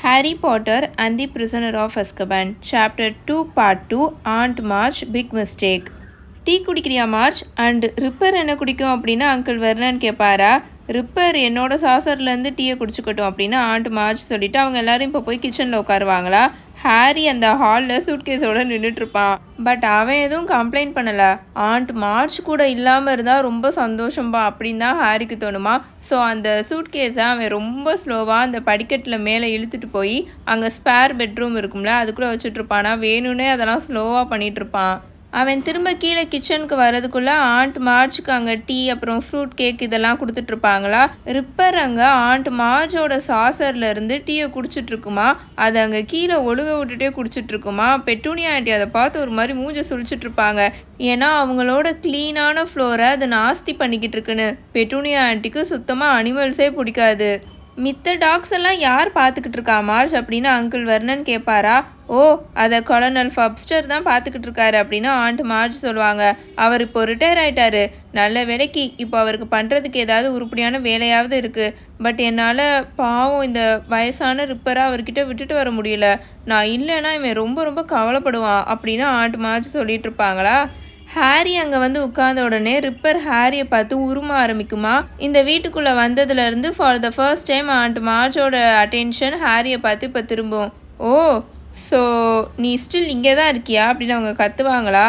Harry Potter and the prisoner of Azkaban chapter two part two aunt Marge big mistake tea குடிக்கிறியா Marge and Ripper என்ன குடிக்கும் அப்படின்னா uncle Vernon கேட்பாரா repair என்னோட சாசர்லேருந்து டீயை குடிச்சுக்கட்டும் அப்படின்னு aunt March சொல்லிவிட்டு அவங்க எல்லோரும் இப்போ போய் கிச்சனில் உட்காருவாங்களா? ஹாரி அந்த ஹாலில் சூட்கேஸோட நின்றுட்டு இருப்பான் பட் அவன் எதுவும் கம்ப்ளைண்ட் பண்ணலை. ஆண்ட் மார்ச் கூட இல்லாமல் இருந்தால் ரொம்ப சந்தோஷம்பா அப்படின்னு தான் ஹாரிக்கு தோணுமா. ஸோ அந்த சூட்கேஸை அவன் ரொம்ப ஸ்லோவாக அந்த படிக்கட்டில் மேலே இழுத்துட்டு போய் அங்கே ஸ்பேர் பெட்ரூம் இருக்கும்ல அதுக்குள்ளே வச்சுட்ருப்பான். வேணும்னே அதெல்லாம் ஸ்லோவாக பண்ணிகிட்ருப்பான் அவன் திரும்ப கீழே கிச்சனுக்கு வரதுக்குள்ளே ஆண்ட் மார்ஜுக்கு அங்கே டீ அப்புறம் ஃப்ரூட் கேக் இதெல்லாம் கொடுத்துட்ருப்பாங்களா ரிப்பர் அங்கே ஆண்ட் மார்ஜோட சாசர்ல இருந்து டீயை குடிச்சிட்டு இருக்குமா? அதை அங்கே கீழே ஒழுக விட்டுட்டே குடிச்சிட்டு இருக்குமா? பெட்டூனியா ஆண்டி அதை பார்த்து ஒரு மாதிரி மூஞ்ச சுழிச்சிட்டு இருப்பாங்க. ஏன்னா அவங்களோட க்ளீனான ஃப்ளோரை அது நாஸ்தி பண்ணிக்கிட்டு இருக்குன்னு. பெட்டூனியா ஆண்டிக்கு சுத்தமாக அனிமல்ஸே பிடிக்காது. மித்த டாக்ஸ் எல்லாம் யார் பார்த்துக்கிட்டு இருக்கா? மார்ச் அப்படின்னு அங்கிள் வர்ணன் கேட்பாரா? ஓ அதை கொலனல் ஃபப்ஸ்டர் தான் பார்த்துக்கிட்டு இருக்காரு அப்படின்னு ஆண்ட் மார்ச் சொல்லுவாங்க. அவர் இப்போ ரிட்டையர் ஆயிட்டாரு. நல்ல வேலைக்கு இப்போ அவருக்கு பண்ணுறதுக்கு ஏதாவது உருப்படியான வேலையாவது இருக்குது பட் என்னால் பாவம் இந்த வயசான ரிப்பராக அவர்கிட்ட விட்டுட்டு வர முடியல. நான் இல்லைன்னா இவன் ரொம்ப ரொம்ப கவலைப்படுவான் அப்படின்னு ஆண்ட் மார்ச் சொல்லிட்டு இருப்பாங்களா? ஹாரி அங்கே வந்து உட்கார்ந்த உடனே ரிப்பர் ஹாரியை பார்த்து உருமா ஆரம்பிக்குமா? இந்த வீட்டுக்குள்ளே வந்ததுலேருந்து for the first time aunt மார்ச்சோட attention ஹாரியை பார்த்து இப்போ திரும்பும். ஓ ஸோ நீ ஸ்டில் இங்கே தான் இருக்கியா? அப்படின்னு அவங்க கத்துவாங்களா?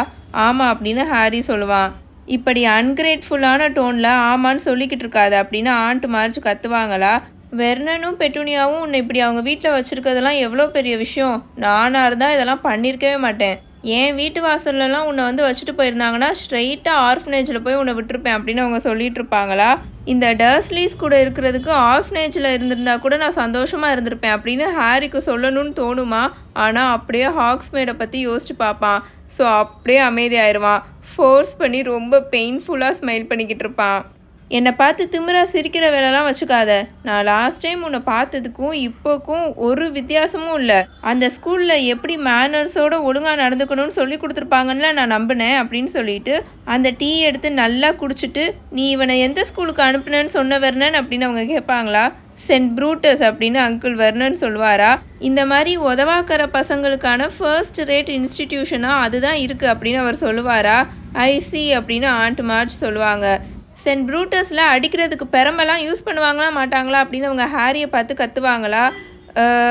ஆமாம் அப்படின்னு ஹாரி சொல்லுவான். இப்படி அன்கிரேட்ஃபுல்லான டோனில் ஆமான்னு சொல்லிக்கிட்டு இருக்காது அப்படின்னு ஆண்ட் மார்ச் கத்துவாங்களா? வெர்னனும் பெட்டுனியாவும் உன்னை இப்படி அவங்க வீட்டில் வச்சுருக்கிறதெல்லாம் எவ்வளோ பெரிய விஷயம்? நானாக இருந்தால் இதெல்லாம் பண்ணியிருக்கவே மாட்டேன். என் வீட்டு வாசல்லலாம் உன்னை வந்து வச்சுட்டு போயிருந்தாங்கன்னா ஸ்ட்ரைட்டாக ஆர்ஃபனேஜில் போய் உன்னை விட்டுருப்பேன் அப்படின்னு அவங்க சொல்லிட்டு இருப்பாங்களா? இந்த டர்ஸ்லீஸ் கூட இருக்கிறதுக்கு ஆர்ஃபனேஜில் இருந்திருந்தா கூட நான் சந்தோஷமாக இருந்திருப்பேன் அப்படின்னு ஹாரிக்கு சொல்லணும்னு தோணுமா? ஆனால் அப்படியே ஹாக்ஸ்மேடை பற்றி யோசிச்சு பார்ப்பான். ஸோ அப்படியே அமைதியாயிருவான். ஃபோர்ஸ் பண்ணி ரொம்ப பெயின்ஃபுல்லாக ஸ்மைல் பண்ணிக்கிட்டு இருப்பான். என்னை பார்த்து திமிரா சிரிக்கிற வேலைலாம் வச்சுக்காத. நான் லாஸ்ட் டைம் உன்னை பார்த்ததுக்கும் இப்போக்கும் ஒரு வித்தியாசமும் இல்லை. அந்த ஸ்கூலில் எப்படி மேனர்ஸோட ஒழுங்காக நடந்துக்கணும்னு சொல்லி கொடுத்துருப்பாங்கன்னு நான் நம்பினேன் அப்படின்னு சொல்லிட்டு அந்த டீ எடுத்து நல்லா குடிச்சிட்டு நீ இவனை எந்த ஸ்கூலுக்கு அனுப்புனேன்னு சொன்ன வர்ணன்? அப்படின்னு அவங்க கேட்பாங்களா? சென்ட் ப்ரூட்டஸ் அப்படின்னு அங்கிள் வர்ணன் சொல்வாரா இந்த மாதிரி உதவாக்கிற பசங்களுக்கான ஃபர்ஸ்ட் ரேட் இன்ஸ்டிடியூஷனாக அதுதான் இருக்குது அப்படின்னு அவர் சொல்லுவாரா? ஐசி அப்படின்னு ஆண்ட் மார்ச் சொல்லுவாங்க. சென்ட் ப்ரூட்டஸில் அடிக்கிறதுக்கு பெரம்பெல்லாம் யூஸ் பண்ணுவாங்களா மாட்டாங்களா அப்படின்னு அவங்க ஹாரியை பார்த்து கத்துவாங்களா?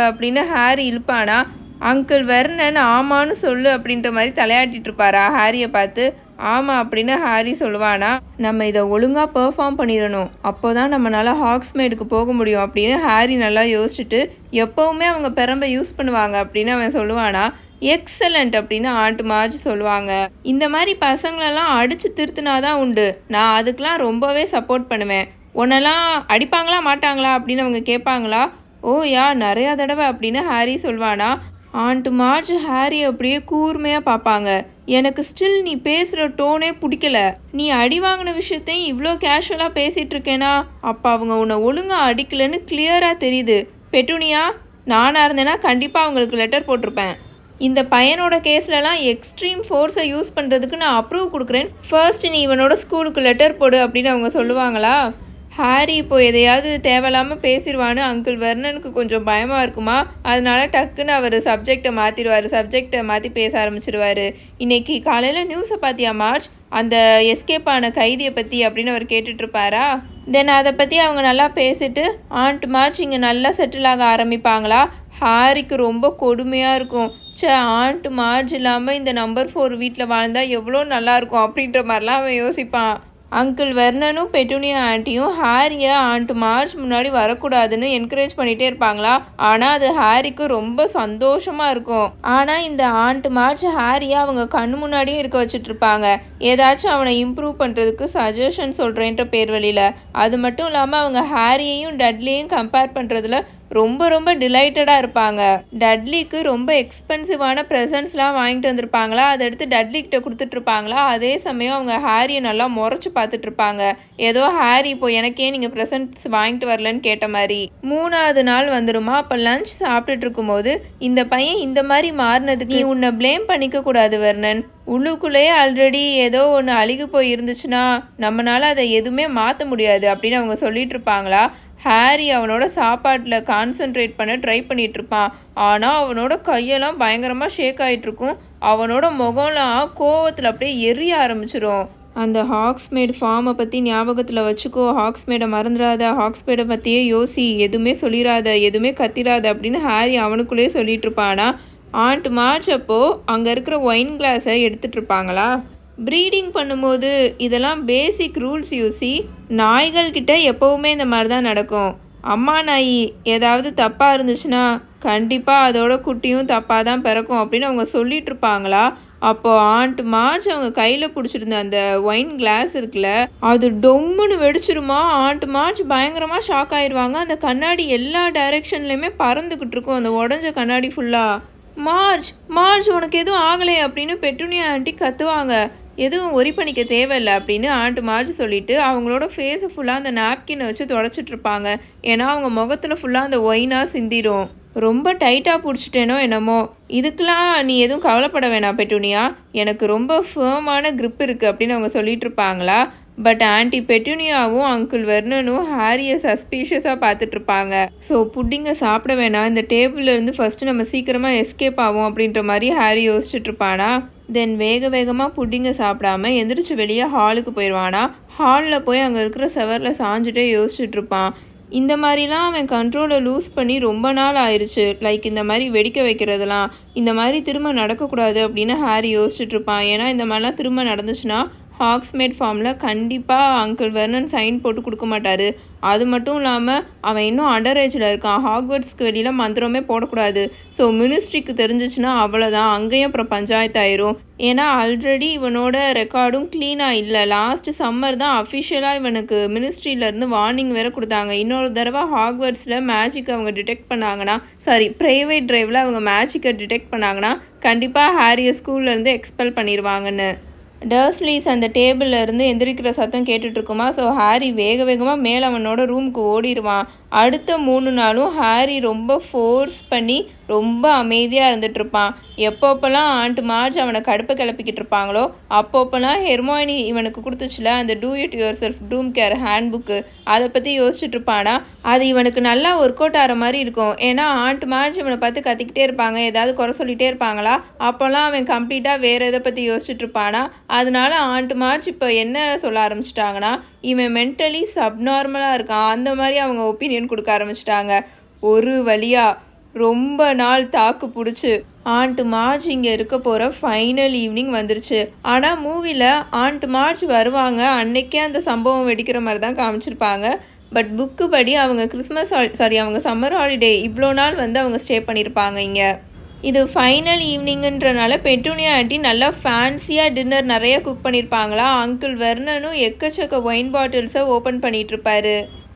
அப்படின்னு ஹாரி இழுப்பானா? அங்கிள் வெர்னன் ஆமான்னு சொல்லு அப்படின்ற மாதிரி தலையாட்டிட்டு இருப்பாரா ஹாரியை பார்த்து? ஆமாம் அப்படின்னு ஹாரி சொல்லுவானா? நம்ம இதை ஒழுங்காக பெர்ஃபார்ம் பண்ணிடணும். அப்போ தான் நம்மளால் ஹாக்ஸ்மேடுக்கு போக முடியும் அப்படின்னு ஹாரி நல்லா யோசிச்சுட்டு எப்போவுமே அவங்க பெரம்பை யூஸ் பண்ணுவாங்க அப்படின்னு அவன் சொல்லுவானா? எக்ஸலண்ட் அப்படின்னு ஆண்டு மார்ஜ் சொல்லுவாங்க. இந்த மாதிரி பசங்களெல்லாம் அடித்து திருத்தினாதான் உண்டு. நான் அதுக்கெலாம் ரொம்பவே சப்போர்ட் பண்ணுவேன். உன்னெல்லாம் அடிப்பாங்களா மாட்டாங்களா அப்படின்னு அவங்க கேட்பாங்களா? ஓ யா நிறையா தடவை அப்படின்னு ஹாரி சொல்வானா? ஆண்ட் மார்ஜ் ஹாரி அப்படியே கூர்மையாக பார்ப்பாங்க. எனக்கு ஸ்டில் நீ பேசுகிற டோனே பிடிக்கல. நீ அடி வாங்கின விஷயத்தையும் இவ்வளோ கேஷுவலாக பேசிகிட்டு இருக்கேனா? அப்போ அவங்க உன்னை ஒழுங்காக அடிக்கலைன்னு கிளியராக தெரியுது. பெட்டுனியா நானாக இருந்தேன்னா கண்டிப்பாக அவங்களுக்கு லெட்டர் போட்டிருப்பேன். இந்த பையனோட கேஸ்லலாம் எக்ஸ்ட்ரீம் ஃபோர்ஸை யூஸ் பண்ணுறதுக்கு நான் அப்ரூவ் கொடுக்குறேன். ஃபர்ஸ்ட் நீ இவனோட ஸ்கூலுக்கு லெட்டர் போடு அப்படின்னு அவங்க சொல்லுவாங்களா? ஹாரி இப்போ எதையாவது தேவையில்லாமல் பேசிடுவான்னு அங்கிள் வர்ணனுக்கு கொஞ்சம் பயமாக இருக்குமா? அதனால டக்குன்னு அவர் சப்ஜெக்டை மாற்றிடுவார் சப்ஜெக்டை மாற்றி பேச ஆரம்பிச்சிடுவார் இன்னைக்கு காலையில் நியூஸை பார்த்தியா மார்ச்? அந்த எஸ்கேப் ஆன கைதியை பற்றி அப்படின்னு அவர் கேட்டுட்ருப்பாரா? தென் அதை பற்றி அவங்க நல்லா பேசிட்டு ஆண்ட் மார்ச் இங்கே நல்லா செட்டில் ஆக ஆரம்பிப்பாங்களா? ஹாரிக்கு ரொம்ப கொடுமையாக இருக்கும். சே ஆண்ட் மார்ஜ் இல்லாமல் இந்த நம்பர் ஃபோர் வீட்டில் வாழ்ந்தால் எவ்வளோ நல்லாயிருக்கும் அப்படின்ற மாதிரிலாம் அவன் யோசிப்பான். அங்கிள் வெர்னனும் பெட்டுனியா ஆண்டியும் ஹாரியை ஆண்ட் மார்ச் முன்னாடி வரக்கூடாதுன்னு என்கரேஜ் பண்ணிகிட்டே இருப்பாங்களா? ஆனால் அது ஹாரிக்கு ரொம்ப சந்தோஷமாக இருக்கும். ஆனால் இந்த ஆண்ட் மார்ச் ஹாரியை அவங்க கண் முன்னாடியே இருக்க வச்சுட்டு இருப்பாங்க ஏதாச்சும் அவனை இம்ப்ரூவ் பண்ணுறதுக்கு சஜஷன் சொல்கிறேன்ற பேர் வழியில். அது மட்டும் இல்லாமல் அவங்க ஹாரியையும் டட்லியையும் கம்பேர் பண்ணுறதுல ரொம்ப ரொம்ப டிலைட்டடாக இருப்பாங்க. டட்லிக்கு ரொம்ப எக்ஸ்பென்சிவான ப்ரெசன்ட்ஸ்லாம் வாங்கிட்டு வந்திருப்பாங்களா? அதை எடுத்து டட்லி கிட்ட கொடுத்துட்ருப்பாங்களா? அதே சமயம் அவங்க ஹாரியை நல்லா முறைச்சி பார்த்துட்டு இருப்பாங்க ஏதோ ஹாரி இப்போ எனக்கே நீங்கள் ப்ரெசன்ட்ஸ் வாங்கிட்டு வரலன்னு கேட்ட மாதிரி. மூணாவது நாள் வந்துருமா? அப்போ லஞ்ச் சாப்பிட்டுட்டு இருக்கும்போது இந்த பையன் இந்த மாதிரி மாறினதுக்கு நீ உன்னை ப்ளேம் பண்ணிக்க கூடாது வர்ணன். உள்ளுக்குள்ளேயே ஆல்ரெடி ஏதோ ஒன்று அழுகி போய் இருந்துச்சுன்னா நம்மளால அதை எதுவுமே மாற்ற முடியாது அப்படின்னு அவங்க சொல்லிட்டு இருப்பாங்களா ஹாரி அவனோட சாப்பாட்டில் கான்சென்ட்ரேட் பண்ண ட்ரை பண்ணிகிட்ருப்பான் ஆனால் அவனோட கையெல்லாம் பயங்கரமாக ஷேக் ஆகிட்ருக்கும் அவனோட முகம்லாம் கோவத்தில் அப்படியே எரிய ஆரம்பிச்சிடும் அந்த ஹாக்ஸ்மேட் ஃபார்மை பற்றி ஞாபகத்தில் வச்சுக்கோ. ஹாக்ஸ்மேடை மறந்துடாத ஹாக்ஸ்மேடை பற்றியே யோசி. எதுவுமே சொல்லிடாத எதுவுமே கத்திராத அப்படின்னு ஹாரி அவனுக்குள்ளேயே சொல்லிட்டு இருப்பானா ஆண்ட் மார்ச் அப்போது அங்கே இருக்கிற ஒயின் கிளாஸை எடுத்துகிட்டு இருப்பாங்களா ப்ரீடிங் பண்ணும்போது இதெல்லாம் பேசிக் ரூல்ஸ் யூசி நாய்கள்கிட்ட எப்போவுமே இந்த மாதிரி தான் நடக்கும். அம்மா நாய் ஏதாவது தப்பாக இருந்துச்சுன்னா கண்டிப்பாக அதோட குட்டியும் தப்பாக தான் பிறக்கும் அப்படின்னு அவங்க சொல்லிட்டு இருப்பாங்களா? அப்போது ஆண்ட் மார்ச் அவங்க கையில் பிடிச்சிருந்த அந்த ஒயின் கிளாஸ் இருக்குல்ல அது டொம்முன்னு வெடிச்சிருமா? ஆண்ட் மார்ச் பயங்கரமாக ஷாக் ஆயிடுவாங்க அந்த கண்ணாடி எல்லா டைரெக்ஷன்லையுமே பறந்துக்கிட்டு இருக்கும். அந்த உடஞ்ச கண்ணாடி ஃபுல்லாக மார்ச் மார்ச் உனக்கு எதுவும் ஆகலை அப்படின்னு பெட்டுனியா ஆண்டி கத்துவாங்க. எதுவும் ஒரி பண்ணிக்க தேவையில்லை அப்படின்னு ஆண்டு மார்ச் சொல்லிட்டு அவங்களோட ஃபேஸை ஃபுல்லாக அந்த நாப்கினை வச்சு தொடச்சிட்ருப்பாங்க ஏன்னா அவங்க முகத்தில் ஃபுல்லாக அந்த ஒயினாக சிந்திரும். ரொம்ப டைட்டாக பிடிச்சிட்டேனோ என்னமோ. இதுக்கெலாம் நீ எதுவும் கவலைப்பட வேணாம் பெட்டுனியா. எனக்கு ரொம்ப ஃபேமான க்ரிப் இருக்குது அப்படின்னு அவங்க சொல்லிட்டு இருப்பாங்களா? பட் ஆன்ட்டி பெட்டுனியாவும் அங்கிள் வெர்னனும் ஹாரியை சஸ்பீஷியஸாக பார்த்துட்ருப்பாங்க ஸோ புட்டிங்கை சாப்பிட வேணாம். இந்த டேபிள்லேருந்து ஃபஸ்ட்டு நம்ம சீக்கிரமாக எஸ்கேப் ஆகும் அப்படின்ற மாதிரி ஹாரி யோசிச்சுட்ருப்பானா தென் வேக வேகமாக புட்டிங்கை சாப்பிடாம எந்திரிச்சு வெளியே ஹாலுக்கு போயிடுவானா ஹாலில் போய் அங்கே இருக்கிற செவரில் சாஞ்சுட்டே யோசிச்சுட்ருப்பான் இந்த மாதிரிலாம் அவன் கண்ட்ரோலை லூஸ் பண்ணி ரொம்ப நாள் ஆயிடுச்சு லைக் இந்த மாதிரி வெடிக்க வைக்கிறதுலாம் இந்த மாதிரி திரும்ப நடக்கக்கூடாது அப்படின்னு ஹாரி யோசிச்சுட்ருப்பான் ஏன்னா இந்த மாதிரிலாம் திரும்ப நடந்துச்சுன்னா ஹாக்ஸ்மேட் ஃபார்மில் கண்டிப்பாக அங்கிள் வெர்னன் சைன் போட்டு கொடுக்க மாட்டார். அது மட்டும் இல்லாமல் அவன் இன்னும் அண்டர் ஏஜில் இருக்கான். ஹாக்வர்ட்ஸ்க்கு வெளியில் மந்திரமே போடக்கூடாது. ஸோ மினிஸ்ட்ரிக்கு தெரிஞ்சிச்சுன்னா அவ்வளோதான் அங்கேயும் அப்புறம் பஞ்சாயத்து ஆயிரும். ஏன்னா ஆல்ரெடி இவனோட ரெக்கார்டும் க்ளீனாக இல்லை. லாஸ்ட் சம்மர் தான் அஃபிஷியலாக இவனுக்கு மினிஸ்ட்ரியிலேருந்து வார்னிங் வேறு கொடுத்தாங்க. இன்னொரு தடவை ஹாக்வர்ட்ஸில் மேஜிக் அவங்க டிடெக்ட் பண்ணாங்கன்னா சாரி ப்ரைவேட் ட்ரைவில் அவங்க மேஜிக்கை டிடெக்ட் பண்ணாங்கன்னா கண்டிப்பாக ஹாரியை ஸ்கூல்லேருந்து எக்ஸ்பெல் பண்ணிடுவாங்கன்னு டர்ஸ்லீஸ் அந்த டேபிளில் இருந்து எந்திரிக்கிற சத்தம் கேட்டுட்ருக்குமா ஸோ ஹாரி வேக வேகமாக மேலே அவனோட ரூமுக்கு ஓடிடுவான் அடுத்த மூணு நாளும் ஹாரி ரொம்ப ஃபோர்ஸ் பண்ணி ரொம்ப அமைதியாக இருந்துட்டு இருப்பான் ஆண்டு ஆண்ட் மார்ஜ் அவனை கடுப்பை கிளப்பிக்கிட்டு இருப்பாங்களோ அப்பப்போலாம் ஹெர்மாயினி இவனுக்கு கொடுத்துச்சுல அந்த டூ இட் யுவர் செல்ஃப் டூம் கேர் ஹேண்ட் புக்கு அதை பற்றி யோசிச்சுட்டு இருப்பானா அது இவனுக்கு நல்லா ஒர்க் அவுட் ஆகிற மாதிரி இருக்கும். ஏன்னா ஆண்ட் மார்ஜ் இவனை பார்த்து கத்திக்கிட்டே இருப்பாங்க. ஏதாவது குறை சொல்லிகிட்டே இருப்பாங்களா? அப்போல்லாம் அவன் கம்ப்ளீட்டாக வேறு எதை பற்றி யோசிச்சுட்டு இருப்பானா அதனால ஆண்ட் மார்ஜ் இப்போ என்ன சொல்ல ஆரம்பிச்சிட்டாங்கன்னா இவன் மென்டலி சப்நார்மலாக இருக்கான். அந்த மாதிரி அவங்க ஒப்பீனியன் கொடுக்க ஆரம்பிச்சிட்டாங்க. ஒரு வழியாக ரொம்ப நாள் தாக்கு பிடிச்சி. ஆண்ட் மார்ஜ் இங்கே இருக்க போகிற ஃபைனல் ஈவினிங் வந்துருச்சு. ஆனால் மூவியில் ஆண்ட் மார்ச் வருவாங்க. அன்னைக்கே அந்த சம்பவம் வெடிக்கிற மாதிரி தான் காமிச்சிருப்பாங்க. பட் புக்கு படி அவங்க கிறிஸ்மஸ் சாரி அவங்க சம்மர் ஹாலிடே இவ்வளோ நாள் வந்து அவங்க ஸ்டே பண்ணியிருப்பாங்க இங்கே. இது ஃபைனல் ஈவினிங்குன்றனால பெட்டூனியா ஆண்டி நல்லா ஃபேன்சியாக டின்னர் நிறைய குக் பண்ணியிருப்பாங்களா அங்கிள் வெர்னனும் எக்கச்சக்க ஒயின் பாட்டில்ஸை ஓப்பன் பண்ணிகிட்ருப்பாரு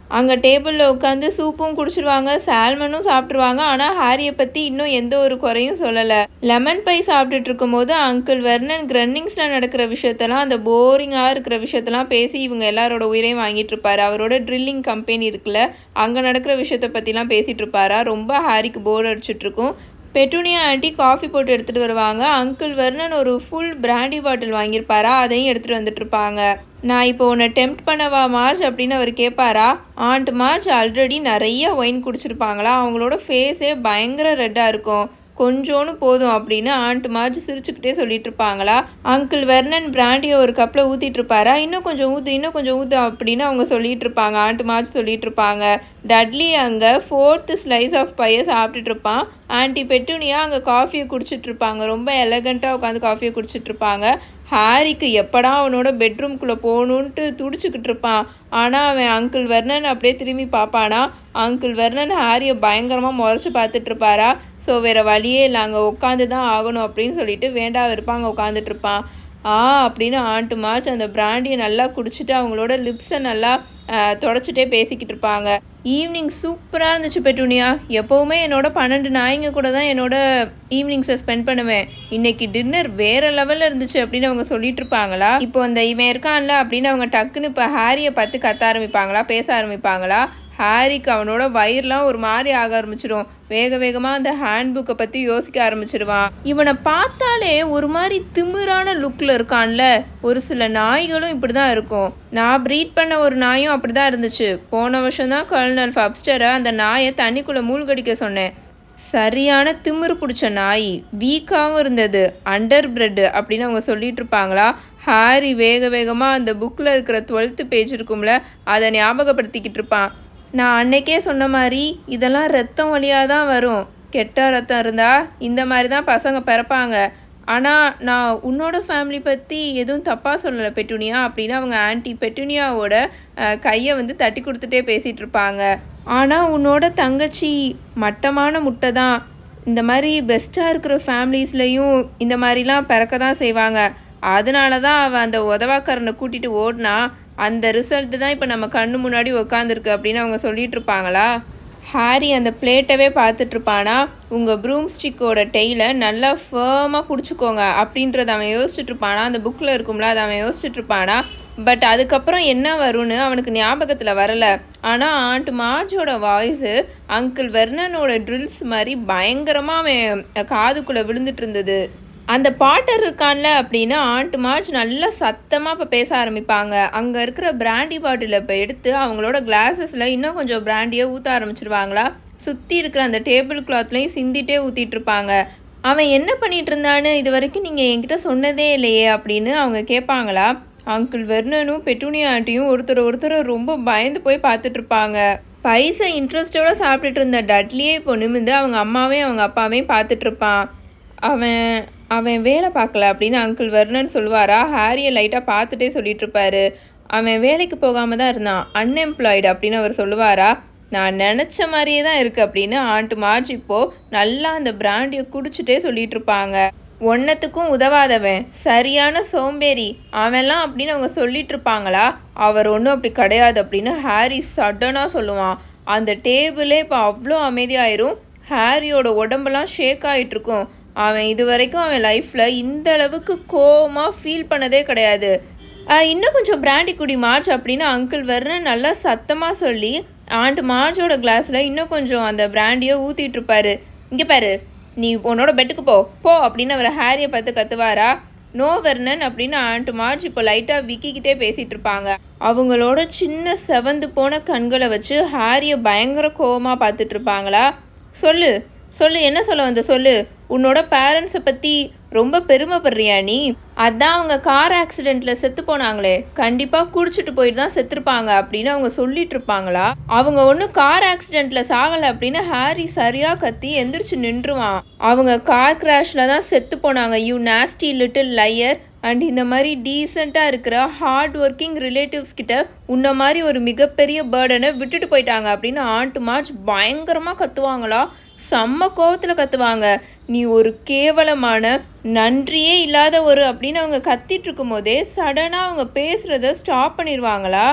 அங்கே டேபிளில் உட்காந்து சூப்பும் குடிச்சிருவாங்க சால்மனும் சாப்பிட்ருவாங்க ஆனால் ஹாரியை பற்றி இன்னும் எந்த ஒரு குறையும் சொல்லலை. லெமன் பை சாப்பிட்டுட்டு இருக்கும்போது அங்கிள் வெர்னன் கிரன்னிங்ஸில் நடக்கிற விஷயத்தெல்லாம் அந்த போரிங்காக இருக்கிற விஷயத்தெல்லாம் பேசி இவங்க எல்லாரோட உயிரையும் வாங்கிட்டு இருப்பாரு. அவரோட ட்ரில்லிங் கம்பெனி இருக்குல்ல அங்கே நடக்கிற விஷயத்தை பற்றிலாம் பேசிகிட்டு இருப்பாரா? ரொம்ப ஹாரிக்கு போர் அடிச்சிட்டுருக்கும் பெட்டூனியா ஆண்டி காஃபி போட்டு எடுத்துகிட்டு வருவாங்க. அங்கிள் வர்ணன் ஒரு ஃபுல் பிராண்டி பாட்டில் வாங்கியிருப்பாரா? அதையும் எடுத்துகிட்டு வந்துட்டுருப்பாங்க. நான் இப்போ உன்னை டெம்ப்ட் பண்ணவா மார்ச் அப்படின்னு அவர் கேட்பாரா? ஆண்ட் மார்ச் ஆல்ரெடி நிறைய ஒயின் குடிச்சிருப்பாங்களா? அவங்களோட ஃபேஸே பயங்கர ரெட்டாக இருக்கும். கொஞ்சோன்னு போதும் அப்படின்னு ஆண்ட் மார்ஜ் சிரிச்சுக்கிட்டே சொல்லிட்டு இருப்பாங்களா அங்கிள் வெர்னன் பிராண்டியை ஒரு கப்பில் ஊற்றிட்டு இருப்பாரா இன்னும் கொஞ்சம் ஊற்று இன்னும் கொஞ்சம் ஊற்று அப்படின்னு அவங்க சொல்லிட்டு இருப்பாங்க ஆண்ட் மார்ஜ் சொல்லிட்டு இருப்பாங்க டட்லி அங்கே ஃபோர்த்து ஸ்லைஸ் ஆஃப் பையை சாப்பிட்டுட்டு இருப்பான் ஆன்ட்டி பெட்டுனியா அங்கே காஃபியை குடிச்சிட்டு இருப்பாங்க ரொம்ப எலகண்ட்டாக உட்காந்து காஃபியை குடிச்சிட்டு இருப்பாங்க ஹாரிக்கு எப்படா அவனோட பெட்ரூம்குள்ளே போகணுன்ட்டு துடிச்சுக்கிட்டு இருப்பான். ஆனால் அவன் அங்கிள் வர்ணன் அப்படியே திரும்பி பார்ப்பானா? அங்கிள் வர்ணன் ஹாரியை பயங்கரமாக முறைச்சி பார்த்துட்ருப்பாரா ஸோ வேறு வழியே இல்லை. அங்கே உட்காந்து தான் ஆகணும் அப்படின்னு சொல்லிட்டு வேண்டா இருப்பாங்க உட்காந்துட்டு இருப்பான். ஆ அப்படின்னு ஆண்ட்டு மார்ச் அந்த பிராண்டியை நல்லா குடிச்சிட்டு அவங்களோட லிப்ஸை நல்லா தொடச்சிட்டே பேசிக்கிட்டு இருப்பாங்க. ஈவினிங் சூப்பராக இருந்துச்சு பெட்டுனியா. எப்போவுமே என்னோட பன்னெண்டு நாய்ங்க கூட தான் என்னோட ஈவினிங்ஸை ஸ்பெண்ட் பண்ணுவேன். இன்னைக்கு டின்னர் வேற லெவலில் இருந்துச்சு அப்படின்னு அவங்க சொல்லிட்டு இருப்பாங்களா? இப்போ அந்த இவன் இருக்கான்ல அப்படின்னு அவங்க டக்குன்னு இப்போ ஹாரியை பார்த்து கத்த ஆரம்பிப்பாங்களா? பேச ஆரம்பிப்பாங்களா? ஹாரிக்கு அவனோட வயிறுலாம் ஒரு மாதிரி ஆக ஆரம்பிச்சிடும் வேக வேகமாக அந்த ஹேண்ட் புக்கை பற்றி யோசிக்க ஆரம்பிச்சிருவான் இவனை பார்த்தாலே ஒரு மாதிரி திமிரான லுக்கில் இருக்கான்ல. ஒரு சில நாய்களும் இப்படி தான் இருக்கும். நான் ப்ரீட் பண்ண ஒரு நாயும் அப்படி தான் இருந்துச்சு. போன வருஷம் தான் கர்னல் ஃபப்ஸ்டரை அந்த நாயை தண்ணிக்குள்ளே மூழ்கடிக்க சொன்னேன். சரியான திமிரு பிடிச்ச நாய் வீக்காகவும் இருந்தது. அண்டர் பிரெட் அப்படின்னு அவங்க சொல்லிட்டு இருப்பாங்களா? ஹாரி வேக வேகமாக அந்த புக்கில் இருக்கிற டுவெல்த்து பேஜ் இருக்கும்ல அதை ஞாபகப்படுத்திக்கிட்டு இருப்பான். நான் அன்னைக்கே சொன்ன மாதிரி இதெல்லாம் ரத்தம் வழியாக தான் வரும். கெட்ட ரத்தம் இருந்தால் இந்த மாதிரி தான் பசங்க பிறப்பாங்க. ஆனால் நான் உன்னோட ஃபேமிலி பற்றி எதுவும் தப்பாக சொல்லலை பெட்டுனியா அப்படின்னு அவங்க ஆன்ட்டி பெட்டுனியாவோட கையை வந்து தட்டி கொடுத்துட்டே பேசிகிட்டு இருப்பாங்க. ஆனால் உன்னோட தங்கச்சி மட்டமான முட்டை தான் இந்த மாதிரி பெஸ்ட்டாக இருக்கிற ஃபேமிலிஸ்லேயும் இந்த மாதிரிலாம் பிறக்க தான் செய்வாங்க. அதனால தான் அவள் அந்த உதவாக்காரனை கூட்டிகிட்டு ஓடினா அந்த ரிசல்ட்டு தான் இப்போ நம்ம கண்ணு முன்னாடி உக்காந்துருக்கு அப்படின்னு அவங்க சொல்லிட்டு இருப்பாங்களா? ஹாரி அந்த பிளேட்டவே பார்த்துட்டு இருப்பானா உங்கள் ப்ரூம் ஸ்டிக்கோட டெய்லை நல்லா ஃபேமாக பிடிச்சிக்கோங்க அப்படின்றத அவன் யோசிச்சுட்டு இருப்பானா? அந்த புக்கில் இருக்கும்ல அதை அவன் யோசிச்சுட்டு இருப்பானா? பட் அதுக்கப்புறம் என்ன வரும்னு அவனுக்கு ஞாபகத்தில் வரல. ஆனால் ஆண்ட் மார்ஜோட வாய்ஸு அங்கிள் வெர்னனோட ட்ரில்ஸ் மாதிரி பயங்கரமாக அவன் காதுக்குள்ளே விழுந்துட்டு இருந்தது. அந்த பாட்டர் இருக்கான்ல அப்படின்னு ஆண்டு மார்ச் நல்லா சத்தமாக இப்போ பேச ஆரம்பிப்பாங்க. அங்கே இருக்கிற பிராண்டி பாட்டிலை இப்போ எடுத்து அவங்களோட கிளாஸஸில் இன்னும் கொஞ்சம் பிராண்டியை ஊற்ற ஆரம்பிச்சிருவாங்களா? சுற்றி இருக்கிற அந்த டேபிள் கிளாத்லையும் சிந்திட்டே ஊற்றிட்டு இருப்பாங்க. அவன் என்ன பண்ணிகிட்டு இருந்தான்னு இது வரைக்கும் நீங்கள் என்கிட்ட சொன்னதே இல்லையே அப்படின்னு அவங்க கேட்பாங்களா? அங்கிள் வெர்னனும் பெட்டுனியா ஆண்டியும் ஒருத்தர் ஒருத்தர் ரொம்ப பயந்து போய் பார்த்துட்ருப்பாங்க பைசை பைசா சாப்பிட்டுட்டு இருந்த டட்லியே இப்போ நிமிந்து அவங்க அம்மாவையும் அவங்க அப்பாவையும் பார்த்துட்ருப்பான் அவன் அவன் வேலை பார்க்கல அப்படின்னு அங்கிள் வர்ணன் சொல்லுவாரா? ஹாரியை லைட்டாக பார்த்துட்டே சொல்லிட்டு இருப்பாரு அவன் வேலைக்கு போகாம தான் இருந்தான். அன்எம்ப்ளாய்டு அப்படின்னு அவர் சொல்லுவாரா? நான் நினச்ச மாதிரியே தான் இருக்குது அப்படின்னு ஆண்டு மார்ஜ் இப்போ நல்லா அந்த பிராண்டியை குடிச்சிட்டே சொல்லிட்டு இருப்பாங்க ஒன்னத்துக்கும் உதவாதவன். சரியான சோம்பேறி. அவன்லாம் அப்படின்னு அவங்க சொல்லிட்டு இருப்பாங்களா அவர் ஒன்றும் அப்படி கிடையாது அப்படின்னு ஹாரி சடனாக சொல்லுவான். அந்த டேபிளே இப்போ அவ்வளோ அமைதியாயிரும். ஹாரியோட உடம்பெல்லாம் ஷேக் ஆகிட்டு இருக்கும் அவன் இது வரைக்கும் அவன் லைஃப்பில் இந்த அளவுக்கு கோவமாக ஃபீல் பண்ணதே கிடையாது. இன்னும் கொஞ்சம் பிராண்டி குடி மார்ச் அப்படின்னு அங்கிள் வெர்னன் நல்லா சத்தமாக சொல்லி ஆண்ட் மார்ச்சோட கிளாஸில் இன்னும் கொஞ்சம் அந்த பிராண்டியை ஊற்றிட்டு இருப்பாரு. இங்கே பாரு நீ உன்னோட பெட்டுக்கு போ போ அப்படின்னு அவர் ஹாரியை பார்த்து கத்துவாரா? நோ வர்ணன் அப்படின்னு ஆண்ட் மார்ச் இப்போ லைட்டாக விக்கிக்கிட்டே பேசிகிட்டு இருப்பாங்க. அவங்களோட சின்ன செவந்து போன கண்களை வச்சு ஹாரியை பயங்கர கோவமாக பார்த்துட்டு இருப்பாங்களா? சொல்லு. சொல்லு என்ன சொல்ல வந்த? சொல்லு. உன்னோட பேரண்ட்ஸை பற்றி ரொம்ப பெருமைப்படுறியா நீ? அதான் அவங்க கார் ஆக்சிடெண்ட்டில் செத்து போனாங்களே. கண்டிப்பாக குடிச்சிட்டு போயிட்டு தான் செத்துருப்பாங்க அப்படின்னு அவங்க சொல்லிட்டு இருப்பாங்களா? அவங்க ஒன்றும் கார் ஆக்சிடெண்ட்டில் சாகலை அப்படின்னு ஹாரி சரியாக கத்தி எந்திரிச்சு நின்றுவான். அவங்க கார் கிராஷில் தான் செத்து போனாங்க. You nasty little liar and இந்த மாதிரி டீசெண்டாக இருக்கிற ஹார்ட் ஒர்க்கிங் ரிலேட்டிவ்ஸ் கிட்ட உன்ன மாதிரி ஒரு மிகப்பெரிய பேர்டனை விட்டுட்டு போயிட்டாங்க அப்படின்னு ஆண்ட் மார்ச் பயங்கரமாக கத்துவாங்களா? செம்ம கோவத்தில் கத்துவாங்க. நீ ஒரு கேவலமான நன்றியே இல்லாத ஒரு அப்படின்னு அவங்க கத்திட்டு இருக்கும்போதே சடனாக அவங்க பேசுகிறத ஸ்டாப் பண்ணிடுவாங்களா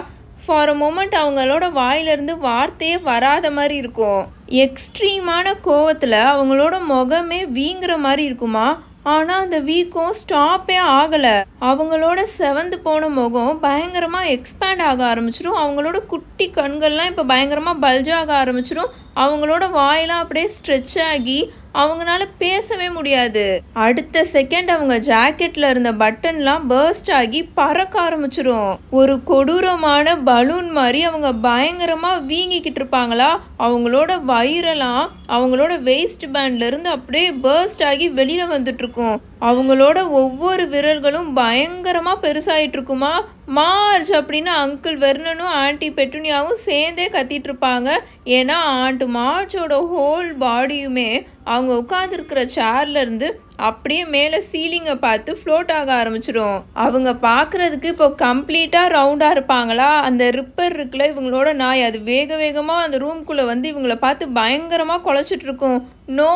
ஃபார் அ மூமெண்ட் அவங்களோட வாயிலிருந்து வார்த்தையே வராத மாதிரி இருக்கும். எக்ஸ்ட்ரீமான கோவத்தில் அவங்களோட முகமே வீங்குற மாதிரி இருக்குமா? ஆனால் அந்த வீக்கம் ஸ்டாப்பே ஆகலை. அவங்களோட செவந்து போன முகம் பயங்கரமாக எக்ஸ்பேண்ட் ஆக ஆரம்பிச்சிடும் அவங்களோட குட்டி கண்கள்லாம் இப்போ பயங்கரமாக பல்ஜாக ஆரம்பிச்சிடும் அவங்களோட வாயெல்லாம் அப்படியே ஸ்ட்ரெச் ஆகி அவங்களால பேசவே முடியாது. அடுத்த செகண்ட் அவங்க ஜாக்கெட்ல இருந்த பட்டன்லாம் பர்ஸ்ட் ஆகி பறக்க ஆரம்பிச்சிரும். ஒரு கொடூரமான பலூன் மாதிரி அவங்க பயங்கரமா வீங்கிக்கிட்டு இருப்பாங்களா? அவங்களோட வயிறெல்லாம் அவங்களோட வேஸ்ட் பேண்ட்ல இருந்து அப்படியே பர்ஸ்ட் ஆகி வெளியில வந்துட்டு இருக்கும். அவங்களோட ஒவ்வொரு விரல்களும் பயங்கரமாக பெருசாகிட்டு இருக்குமா மார்ச் அப்படின்னு அங்கிள் வெர்னனும் ஆன்ட்டி பெட்டுனியாவும் சேர்ந்தே கத்திட்டு இருப்பாங்க ஏன்னா ஆண்ட் மார்ச்சோட ஹோல் பாடியுமே அவங்க உட்காந்துருக்கிற சேர்லேருந்து அப்படியே மேலே சீலிங்கை பார்த்து ஃப்ளோட் ஆக ஆரம்பிச்சிடும். அவங்க பார்க்குறதுக்கு இப்போ கம்ப்ளீட்டாக ரவுண்டாக இருப்பாங்களா? அந்த ரிப்பர் இருக்குல்ல இவங்களோட நாய். அது வேக வேகமாக அந்த ரூம்குள்ளே வந்து இவங்கள பார்த்து பயங்கரமாக குலைச்சிட்ருக்கும் நோ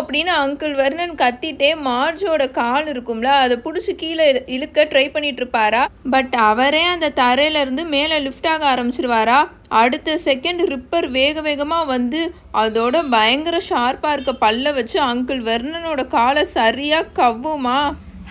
அப்படின்னு அங்கிள் வர்ணன் கத்திட்டே மார்ஜோட கால் இருக்கும்ல அதை பிடிச்சி கீழே இழு- இழுக்க ட்ரை பண்ணிட்டு இருப்பாரா? பட் அவரே அந்த தரையிலேருந்து மேலே லிஃப்ட் ஆக ஆரம்பிச்சிருவாரா? அடுத்த செகண்ட் ரிப்பர் வேக வேகமாக வந்து அதோட பயங்கர ஷார்ப்பாக இருக்க பல்ல வச்சு அங்கிள் வெர்னனோட காலை சரியாக கவ்வுமா?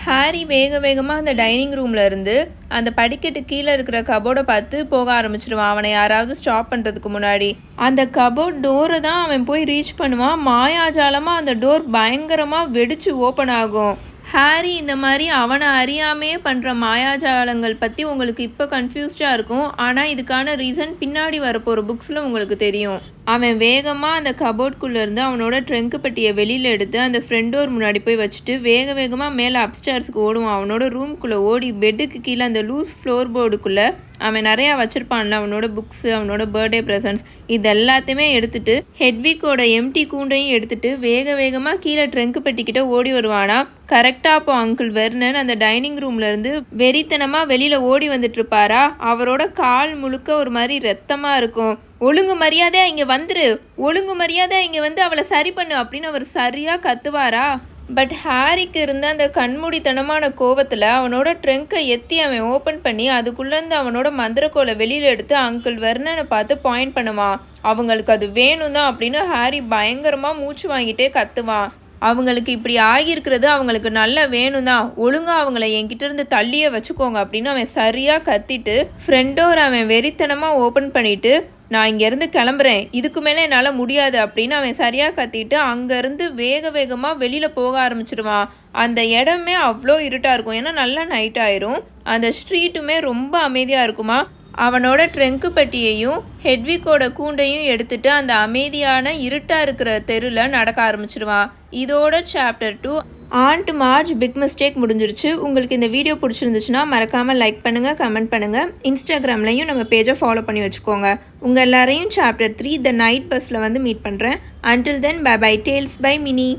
ஹாரி வேக வேகமாக அந்த டைனிங் ரூமில் இருந்து அந்த படிக்கட்டு கீழே இருக்கிற கபோர்டை பார்த்து போக ஆரம்பிச்சிடுவான் அவனை யாராவது ஸ்டாப் பண்ணுறதுக்கு முன்னாடி. அந்த கபோர்ட் டோரை தான் அவன் போய் ரீச் பண்ணுவான். மாயாஜாலமாக அந்த டோர் பயங்கரமாக வெடிச்சு ஓப்பன் ஆகும். ஹாரி இந்த மாதிரி அவனை அறியாமையே பண்ணுற மாயாஜாலங்கள் பற்றி உங்களுக்கு இப்போ கன்ஃபியூஸ்டாக இருக்கும். ஆனால் இதுக்கான ரீசன் பின்னாடி வரப்போகிற புக்ஸில் உங்களுக்கு தெரியும். அவன் வேகமாக அந்த கபோர்ட்குள்ளே இருந்து அவனோட ட்ரெங்கு பெட்டியை வெளியில் எடுத்து அந்த ஃப்ரெண்டோர் டோர் முன்னாடி போய் வச்சுட்டு வேக வேகமாக மேலே அப்ஸ்டார்ஸ்க்கு ஓடுவான். அவனோட ரூம்குள்ளே ஓடி பெட்டுக்கு கீழே அந்த லூஸ் ஃப்ளோர் போர்டுக்குள்ளே அவன் நிறையா வச்சுருப்பான்ல அவனோட புக்ஸு அவனோட பர்த்டே ப்ரெசன்ட்ஸ் இது எல்லாத்தையுமே எடுத்துட்டு ஹெட்விக்கோட எம்டி கூண்டையும் எடுத்துட்டு வேக வேகமாக கீழே ட்ரெங்கு பெட்டிக்கிட்ட ஓடி வருவானா? கரெக்டாக அப்போ அங்கிள் வெர்னன் அந்த டைனிங் ரூம்லேருந்து வெறித்தனமாக வெளியில் ஓடி வந்துட்டு இருப்பாரா? அவரோட கால் முழுக்க ஒரு மாதிரி ரத்தமாக இருக்கும். ஒழுங்கு மரியாதையாக இங்கே வந்துரு. ஒழுங்கு மரியாதை இங்கே வந்து அவளை சரி பண்ணு அப்படின்னு அவர் சரியாக கத்துவாரா? பட் ஹாரிக்கு இருந்த அந்த கண்மூடித்தனமான கோவத்தில் அவனோட ட்ரெங்கை எத்தி அவன் ஓப்பன் பண்ணி அதுக்குள்ளேருந்து அவனோட மந்திரக்கோலை வெளியில் எடுத்து அங்கிள் வெர்னனை பார்த்து பாயிண்ட் பண்ணுவான் அவங்களுக்கு அது வேணும் தான் அப்படின்னு ஹாரி பயங்கரமாக மூச்சு வாங்கிட்டே கத்துவான் அவங்களுக்கு இப்படி ஆகியிருக்கிறது அவங்களுக்கு நல்லா வேணும் தான். ஒழுங்காக அவங்கள என்கிட்ட இருந்து தள்ளியே வச்சுக்கோங்க அப்படின்னு அவன் சரியாக கத்திட்டு ஃப்ரெண்டோர் அவன் வெறித்தனமாக ஓப்பன் பண்ணிவிட்டு நான் இங்கேருந்து கிளம்புறேன். இதுக்கு மேலே என்னால் முடியாது அப்படின்னு அவன் சரியாக கத்திட்டு அங்கேருந்து வேக வேகமாக வெளியில் போக ஆரம்பிச்சிடுவான் அந்த இடமே அவ்வளோ இருட்டாக இருக்கும். ஏன்னா நல்லா நைட் ஆயிரும். அந்த ஸ்ட்ரீட்டுமே ரொம்ப அமைதியாக இருக்குமா? அவனோட ட்ரெங்கு பட்டியையும் ஹெட்விக்கோட கூண்டையும் எடுத்துட்டு அந்த அமைதியான இருட்டாக இருக்கிற தெருவில் நடக்க ஆரம்பிச்சிடுவான் இதோட chapter two aunt Marge big mistake முடிஞ்சிருச்சு. உங்களுக்கு இந்த வீடியோ பிடிச்சிருந்துச்சுன்னா மறக்காமல் லைக் பண்ணுங்கள் கமெண்ட் பண்ணுங்கள் இன்ஸ்டாகிராம்லையும் நம்ம பேஜை ஃபாலோ பண்ணி வச்சுக்கோங்க. உங்கள் எல்லாரையும் சாப்டர் த்ரீ த நைட் பஸ்ஸில் வந்து மீட் பண்ணுறேன் until then bye bye tales by Mini